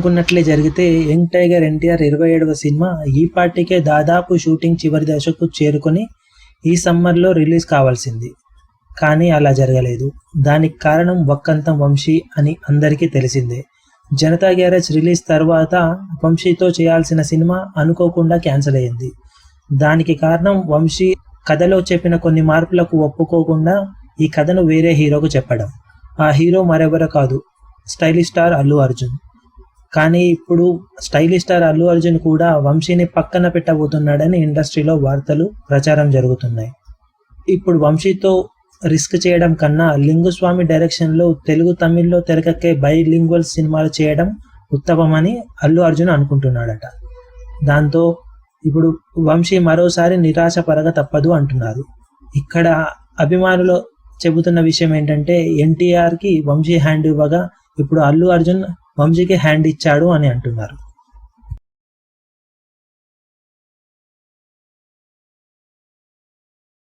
అనుకున్నట్లే జరిగితే young tiger NTR ఇరవై ఏడవ సినిమా ఈ పార్టీకే దాదాపు షూటింగ్ చివరి దశకు చేరుకొని ఈ సమ్మర్లో రిలీజ్ కావాల్సింది. కానీ అలా జరగలేదు. దానికి కారణం వక్కంతం వంశీ అని అందరికీ తెలిసిందే. జనతా గ్యారేజ్ రిలీజ్ తర్వాత వంశీతో చేయాల్సిన సినిమా అనుకోకుండా క్యాన్సిల్ అయింది. దానికి కారణం వంశీ కథలో చెప్పిన కొన్ని మార్పులకు ఒప్పుకోకుండా ఈ కథను వేరే హీరోకు చెప్పడం. ఆ హీరో మరెవరో కాదు. Stylish star Allu Arjun. కానీ ఇప్పుడు స్టైలిష్ స్టార్ అల్లు అర్జున్ కూడా వంశీని పక్కన పెట్టబోతున్నాడని ఇండస్ట్రీలో వార్తలు ప్రచారం జరుగుతున్నాయి. ఇప్పుడు వంశీతో రిస్క్ చేయడం కన్నా లింగుస్వామి డైరెక్షన్లో తెలుగు తమిళ్ళో తెరకెక్కే బైలింగ్వల్ సినిమాలు చేయడం ఉత్తమమని అల్లు అర్జున్ అనుకుంటున్నాడట. దాంతో ఇప్పుడు వంశీ మరోసారి నిరాశపరగ తప్పదు అంటున్నారు. ఇక్కడ అభిమానులు చెబుతున్న విషయం ఏంటంటే ఎన్టీఆర్కి వంశీ హ్యాండ్ ఇవ్వగా ఇప్పుడు అల్లు అర్జున్ వంశీకి హ్యాండ్ ఇచ్చాడు అని అంటున్నారు.